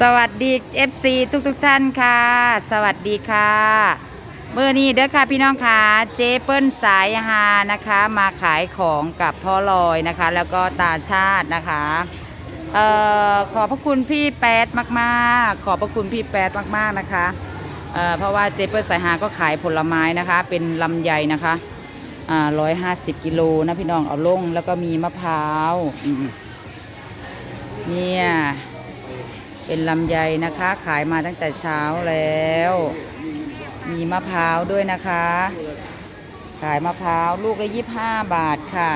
สวัสดี FC ทุกทุกๆท่านค่ะ สวัสดีค่ะเมื่อนี้เด้อค่ะพี่น้องค่ะเจเปิ้ลสายฮานะคะ มาขายของกับพ่อลอยนะคะ แล้วก็ตาชาตินะคะเอ่อขอบพระคุณพี่แป๊ดมากๆ ขอบพระคุณพี่แป๊ดมากๆนะคะเอ่อเพราะว่าเจเปิ้ลสายฮาก็ขายผลไม้นะคะ เป็นลำไยนะคะร้อยห้าสิบกิโลนะพี่น้องเอาลงแล้วก็มีมะพร้าวเนี่ย เป็นลำไยนะคะ ขายมาตั้งแต่เช้าแล้ว มีมะพร้าวด้วยนะคะ ขายมะพร้าวลูกละยี่ห้าบาทค่ะ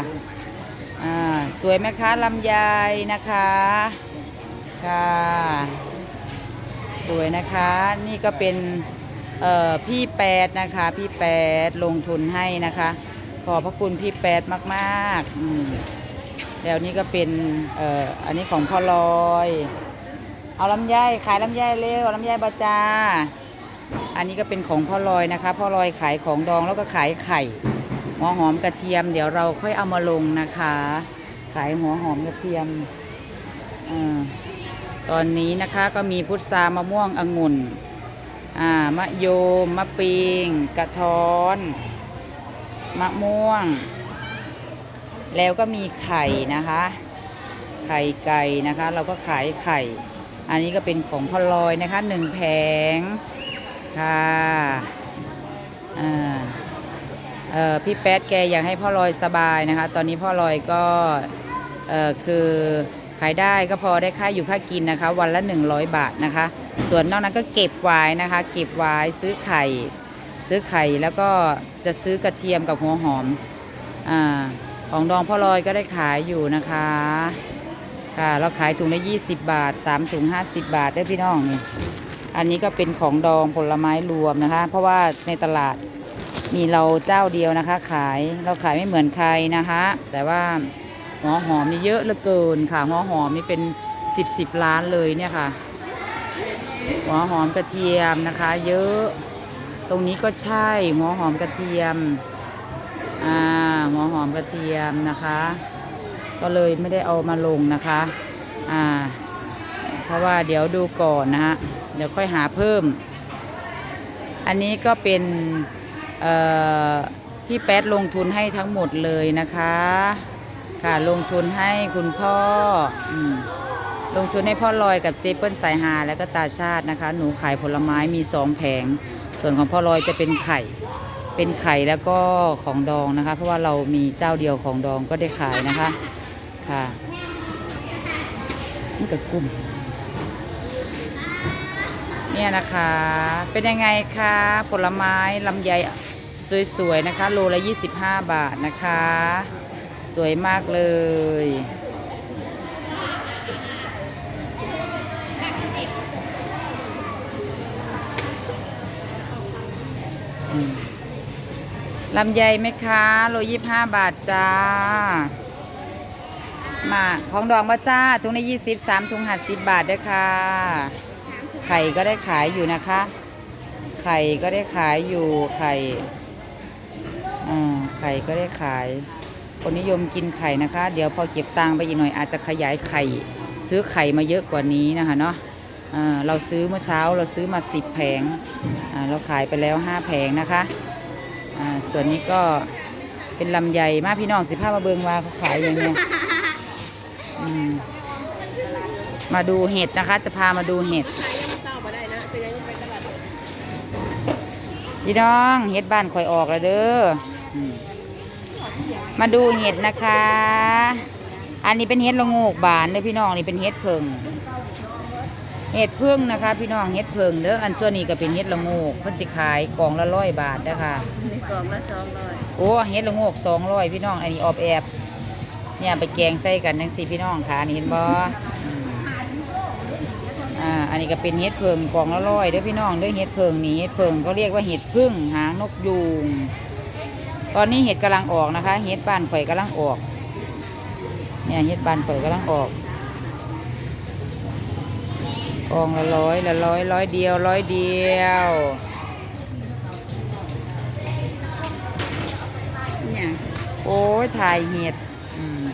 อ่าสวยไหมคะลำไยนะคะค่ะ สวยนะคะนี่ก็เป็นเอ่อพี่แปดนะคะ พี่แปดลงทุนให้นะคะ ขอบพระคุณพี่แปดมากๆอืมแล้วนี่ก็เป็นเอ่ออันนี้ของพ่อลอย เอาลำไยขายลำไยเร็วลำไยบาจา อันนี้ก็เป็นของพ่อลอยนะคะพ่อลอยขายของดองแล้วก็ขายไข่หัวหอมกระเทียม เดี๋ยวเราค่อยเอามาลงนะคะ ขายหัวหอมกระเทียมอตอนนี้นะคะก็มีพุทรามะม่วงองุ่นมะโยมมะปิงกระท้อน มะม่วง แล้วก็มีไข่นะคะ ไข่ไก่นะคะ เราก็ขายไข่ อันนี้ก็เป็นของพ่อลอยนะคะหนึ่งแผงค่ะพี่แป๊ดแกอยากให้พ่อลอยสบายนะคะ ตอนนี้พ่อลอยก็คือขายได้ก็พอได้ค่าอยู่ค่ากินนะคะ วันละ 100 บาทนะคะ ส่วนนอกนั้นก็เก็บไว้นะคะ เก็บไว้ซื้อไข่ ซื้อไข่แล้วก็จะซื้อกระเทียมกับหัวหอมอของดองพ่อลอยก็ได้ขายอยู่นะคะ ค่ะ เราขายถุงละ20บาท3ถุง50บาทได้พี่น้องนี่อันนี้ก็เป็นของดองผลไม้รวมนะคะ เพราะว่าในตลาดมีเราเจ้าเดียวนะคะ ขายเราขายไม่เหมือนใครนะคะ แต่ว่าหัวหอมนี่เยอะเหลือเกินค่ะหัวหอมนี่เป็น10 10ล้านเลยเนี่ยค่ะ หัวหอมกระเทียมนะคะ เยอะ ตรงนี้ก็ใช่หัวหอมกระเทียมอ่าหัวหอมกระเทียมนะคะ ก็เลยไม่ได้เอามาลงนะคะอ่าเพราะว่าเดี๋ยวดูก่อนนะฮะเดี๋ยวค่อยหาเพิ่ม อันนี้ก็เป็นเอ่อพี่แป๊ดลงทุนให้ทั้งหมดเลยนะคะค่ะลงทุนให้คุณพ่ออืมลงทุนให้พ่อลอยกับเจเปิ้ลสายฮาแล้วก็ตาชาตินะคะ หนูขายผลไม้มีสองแผง ส่วนของพ่อลอยจะเป็นไข่ เป็นไข่แล้วก็ของดองนะคะ เพราะว่าเรามีเจ้าเดียวของดองก็ได้ขายนะคะ ค่ะนี่กับกลุ่มเนี่ยนะคะ เป็นยังไงคะผลไม้ลำไยสวยๆนะคะ โลละ 25 บาทนะคะ สวยมากเลยลำไยไหมคะ โลยี่ห้าบาทจ้า มาของดองมาจ้าถุงละยี่สิบสามถุงหัดสิบบาทด้วยค่ะ ไข่ก็ได้ขายอยู่นะคะ ไข่ก็ได้ขายอยู่ไข่อ่าไข่ก็ได้ขาย คนนิยมกินไข่นะคะ เดี๋ยวพอเก็บตังไปอีกหน่อยอาจจะขยายไข่ ซื้อไข่มาเยอะกว่านี้นะคะเนาะอ่าเราซื้อเมื่อเช้าเราซื้อมาสิบแผงอ่าเราขายไปแล้วห้าแผงนะคะอ่าส่วนนี้ก็เป็นลำไยมาพี่น้องสิผ้ามาเบิงว่าเขาขายยังไงอื มมาดูเห็ดนะคะ จะพามาดูเห็ดพี่น้องเห็ดบ้านคอยออกแล้วเด้ออืมมาดูเห็ดนะคะ อันนี้เป็นเห็ดละโงกบานเลยพี่น้องนี่เป็นเห็ดเพิงเห็ดพึ่งนะคะ พี่น้องเห็ดเพิงเด้ออันส่วนนี้ก็เป็นเห็ดละโงกเพิ่นสิขายกล่องละร้อยบาทนะคะในกล่องละสองร้อยโอ้เฮ็ดละโงกสองร้อยพี่น้องอันนี้ออบแอบ เนี่ยไปแกงใส่กันจังสี่พี่น้องค่ะนี่เห็นบ่อืมอ่าอันนี้ก็เป็นเห็ดเพิงกล่องละร้อยเด้อพี่น้องเด้อเห็ดเพิงนี่เห็ดเพิงเขาเรียกว่าเห็ดพึ่งหางนกยูงตอนนี้เห็ดกำลังออกนะคะ เห็ดบ้านข่อยกำลังออก เนี่ยเห็ดบ้านข่อยกำลังออกกล่องละร้อยละร้อยร้อยเดียวร้อยเดียวเนี่ยโอ้ยถ่ายเห็ด อืม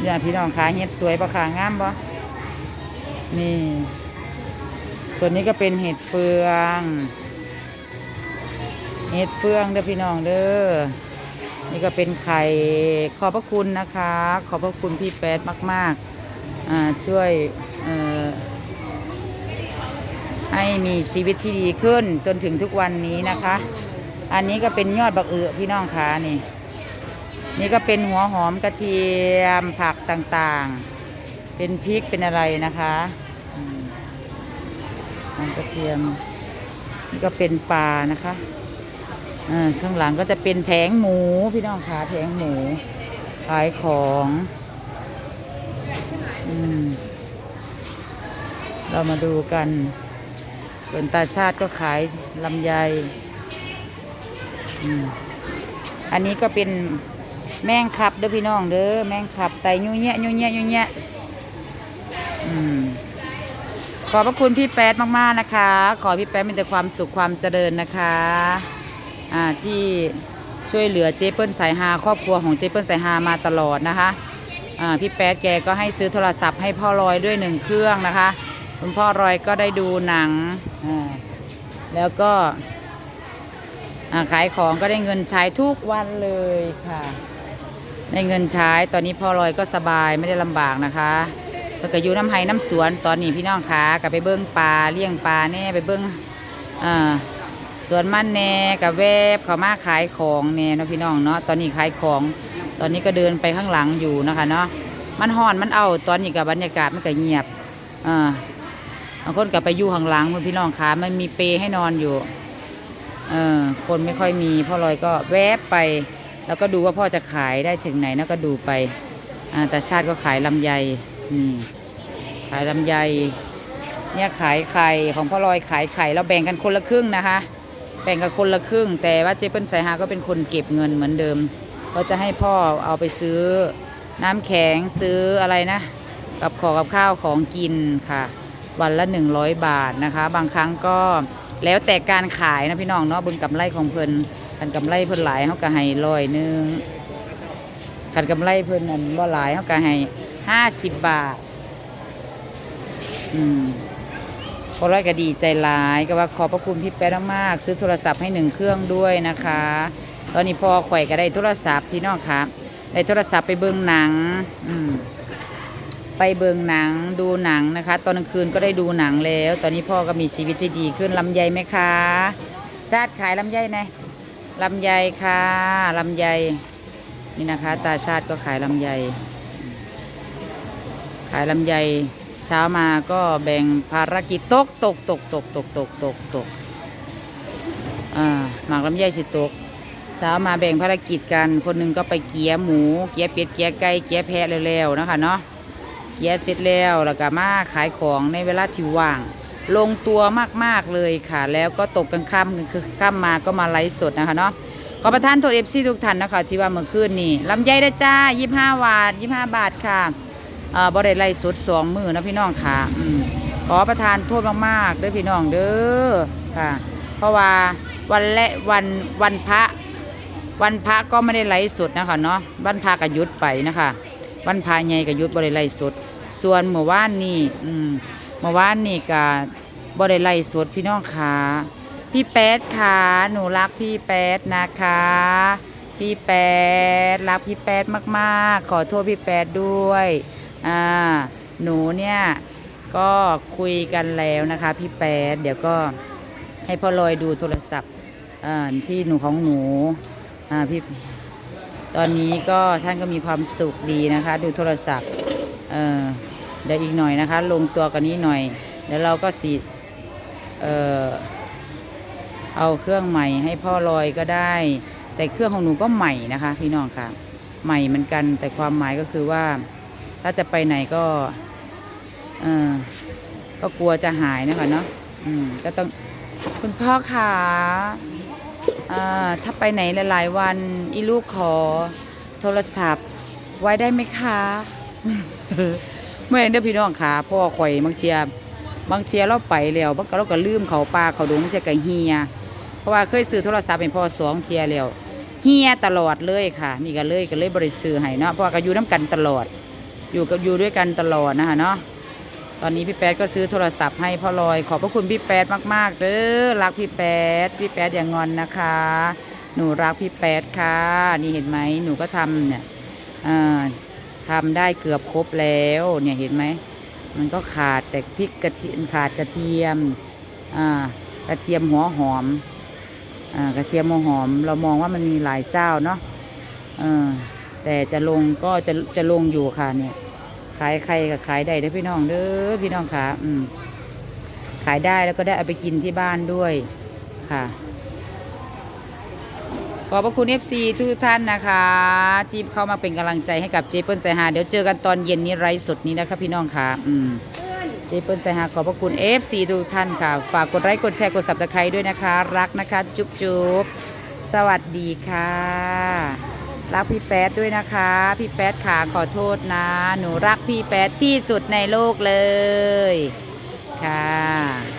เนี่ยพี่น้องขาเห็ดสวยปะขางามปะนี่ ส่วนนี้ก็เป็นเห็ดเฟือง เห็ดเฟืองเด้อพี่น้องเด้อ นี่ก็เป็นไข่ ขอบพระคุณนะคะ ขอบพระคุณพี่แป๊ดมาก ๆ ช่วยให้มีชีวิตที่ดีขึ้นจนถึงทุกวันนี้นะคะ อันนี้ก็เป็นยอดบักเอือพี่น้องคะนี่ นี่ก็เป็นหัวหอมกระเทียมผักต่างๆ เป็นพริกเป็นอะไรนะคะหอมกระเทียม นี่ก็เป็นปลานะคะอ่าข้างหลังก็จะเป็นแผงหมูพี่น้องคะแผงหมูขายของอืมเรามาดูกัน ส่วนตาชาติก็ขายลำไยออันนี้ก็เป็น แมงคับเด้อพี่น้องเด้อแมงคับไตยุ่ยแยะยุ่ยแยะยุ่ยแยะอืมขอบพระคุณพี่แป๊ดมากๆนะคะ ขอพี่แป๊ดมีแต่ความสุขความเจริญนะคะอ่าที่ช่วยเหลือเจเปิลสายฮาครอบครัวของเจเปิลสายฮามาตลอดนะคะอ่าพี่แป๊ดแกก็ให้ซื้อโทรศัพท์ให้พ่อลอยด้วยหนึ่งเครื่องนะคะ คุณพ่อรอยก็ได้ดูหนังอ่าแล้วก็ขายของก็ได้เงินใช้ทุกวันเลยค่ะ ได้เงินใช้ตอนนี้พ่อลอยก็สบายไม่ได้ลำบากนะคะเพิ่นก็อยู่น้ำไห้น้ำสวนตอนนี้พี่น้องคะกับไปเบิ้งปลาเลี้ยงปลาแน่ไปเบิ้งอ่าสวนมันแน่กับแวบเขามาขายของแน่เนาะพี่น้องเนาะตอนนี้ขายของ ตอนนี้ก็เดินไปข้างหลังอยู่นะคะเนาะมันห่อนมันเอาตอนนี้กับบรรยากาศมันก็เงียบอ่าบางคนก็ไปอยู่ข้างหลังคุณพี่น้องคะมันมีเปให้นอนอยู่เออคนไม่ค่อยมีพ่อลอยก็แวบไป แล้วก็ดูว่าพ่อจะขายได้ถึงไหนแล้วก็ดูไปอ่าแต่ชาติก็ขายลำไยนี่ขายลำไย เนี่ยขายไข่ของพ่อลอยขายไข่เราแบ่งกันคนละครึ่งนะคะ แบ่งกันคนละครึ่ง แต่ว่าเจเปิ้ลสายฮาก็เป็นคนเก็บเงินเหมือนเดิมเราจะให้พ่อเอาไปซื้อน้ำแข็งซื้ออะไรนะ กับขอกับข้าวของกินค่ะ วันละ 100 บาทนะคะ บางครั้งก็ แล้วแต่การขายนะพี่น้องเนาะบนกำไรของเพิ่นกันกำไรเพิ่นหลายเขาก็ให้ร้อยหนึงขันกำไรเพิ่นนั่นบ่หลายเขาก็ให้ห้าสิบบาท อืมพอร้อยก็ดีใจหลายก็ว่าขอบพระคุณพี่แป๊ดมากๆซื้อโทรศัพท์ให้หนึ่งเครื่องด้วยนะคะ ตอนนี้พอข่อยก็ได้โทรศัพท์พี่น้องคะได้โทรศัพท์ไปเบิ่งหนัง อืม ไปเบิงหนังดูหนังนะคะ ตอนกลางคืนก็ได้ดูหนังแล้ว ตอนนี้พ่อก็มีชีวิตที่ดีขึ้นลำไยไหมคะชาติขายลำไยไหนลำไยค่ะลำไยนี่นะคะ ตาชาติก็ขายลำไย ขายลำไย เช้ามาก็แบ่งภารกิจตกตกตกตกตกตกตกตกอ่าหมากลำไยสิตกเช้ามาแบ่งภารกิจกัน คนหนึ่งก็ไปเกียหมู เกียเป็ดเกียไก่เกียแพะเร็วๆนะคะเนาะ เกียเสร็จแล้วแล้วก็มาขายของในเวลาที่ว่าง ลงตัวมากๆเลยค่ะ แล้วก็ตกกลางค่ำคือค่ำมาก็มาไลฟ์สดนะคะเนาะขอประทานโทษเอฟซีทุกท่านนะคะที่ว่าเมื่อคืนนี่ลำไยได้จ้ายี่ห้าบาทยี่ห้าบาทค่ะเอ่อบ่ได้ไล่สดสองมือนะพี่น้องค่ะอืมขอประทานโทษมากๆเด้อพี่น้องเด้อค่ะ เพราะว่าวันและวันวันพระ วันพระก็ไม่ได้ไลฟ์สดนะคะเนาะวันพระก็หยุดไปนะคะ วันพระใหญ่ก็หยุดบริไลฟ์สด ส่วนเมื่อวานนี่อืมเมื่อวานนี่ก็บริไลฟ์สดพี่น้องขาพี่แป๊ดค่ะหนูรักพี่แป๊ดนะคะ พี่แป๊ดรักพี่แป๊ดมากๆ ขอโทษพี่แป๊ดด้วยอ่าหนูเนี่ยก็คุยกันแล้วนะคะ พี่แป๊ดเดี๋ยวก็ให้พ่อลอยดูโทรศัพท์อ่าที่หนูของหนูอ่าพี่ตอนนี้ก็ท่านก็มีความสุขดีนะคะ ดูโทรศัพท์ เออเดี๋ยวอีกหน่อยนะคะ ลงตัวกันนี้หน่อย เดี๋ยวเราก็สีเออเอาเครื่องใหม่ให้พ่อลอยก็ได้ แต่เครื่องของหนูก็ใหม่นะคะ พี่น้องค่ะ ใหม่เหมือนกัน แต่ความหมายก็คือว่า ถ้าจะไปไหนก็เออก็กลัวจะหายนะคะเนาะอืมก็ต้องคุณพ่อขาอ่าถ้าไปไหนหลาย ๆ วันอีลูกขอโทรศัพท์ไว้ได้ไหมคะ เมื่อเด้อพี่น้องขาพ่อข่อยบางเชียบางเชียเราไปแล้วบางก็เราก็ลืมเขาปลาเขาดงเชียกับเฮีย เพราะว่าเคยซื้อโทรศัพท์เป็นพ่อสองเทียแล้วเฮียตลอดเลยค่ะ นี่ก็เลยก็เลยบริซื้อให้เนาะเพราะว่าก็อยู่น้กันตลอด อยู่กับอยู่ด้วยกันตลอดนะคะเนาะตอนนี้พี่แป๊ดก็ซื้อโทรศัพท์ให้พ่อลอยขอบพระคุณพี่แป๊ดมากๆเด้อรักพี่แป๊ดพี่แป๊ดอย่างงอนนะคะ หนูรักพี่แป๊ดค่ะ นี่เห็นไหมหนูก็ทำเนี่ยอ่า ทำได้เกือบครบแล้วเนี่ยเห็นไหม มันก็ขาดแต่พริกกระเทียมขาดกระเทียมอ่ากระเทียมหัวหอมอ่ากระเทียมหัวหอม เรามองว่ามันมีหลายเจ้าเนาะเออแต่จะลงก็จะจะลงอยู่ค่ะเนี่ยขายใครก็ขายได้เด้อพี่น้องเด้อพี่น้องค่ะอืมขายได้แล้วก็ได้เอาไปกินที่บ้านด้วยค่ะ ขอบพระคุณ FC ทุกท่านนะคะที่เข้ามาเป็นกำลังใจให้กับเจเปิลไซฮาเดี๋ยวเจอกันตอนเย็นนี้ไร้สดนี้นะคะพี่น้องค่ะอืม เจเปิลไซฮาขอบพระคุณ FC ทุกท่านค่ะ ฝากกดไลค์กดแชร์กดสับตะไคร้ด้วยนะคะ รักนะคะ จุ๊บจุ๊บสวัสดีค่ะ รักพี่แป๊ดด้วยนะคะ พี่แป๊ดขาขอโทษนะ หนูรักพี่แป๊ดที่สุดในโลกเลย ค่ะ